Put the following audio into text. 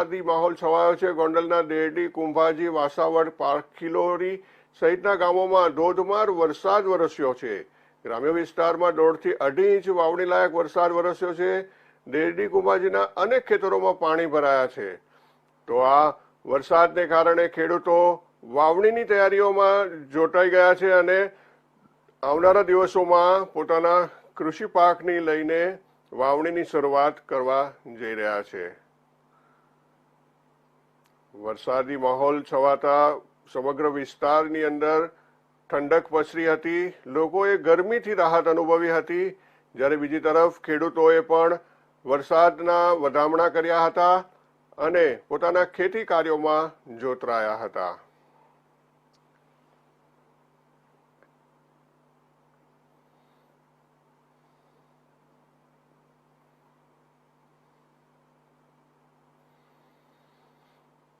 વરસાદી માહોલ છવાયો છે. ગોંડલના દેરડી કુંભાજી, વાસાવડ પારખીલોરી સહિતના ગામોમાં ધોધમાર વરસાદ વરસ્યો છે. ગ્રામ્ય વિસ્તારમાં દોઢથી અઢી ઇંચ વાવણી લાયક વરસાદ વરસ્યો છે. દેરડી કુંભાજીના અનેક ખેતરોમાં પાણી ભરાયા છે. તો આ વરસાદને કારણે ખેડૂતો વાવણીની તૈયારીઓમાં જોટાઈ ગયા છે અને આવનારા દિવસોમાં પોતાના કૃષિ પાકની લઈને વાવણીની શરૂઆત કરવા જઈ રહ્યા છે. વરસાદી માહોલ છવાતા સમગ્ર વિસ્તારની અંદર ઠંડક પસરી હતી. લોકોએ ગરમીથી રાહત અનુભવી હતી. જ્યારે બીજી તરફ ખેડૂતોએ પણ વરસાદના વધામણા કર્યા હતા અને પોતાના ખેતી કાર્યોમાં જોતરાયા હતા.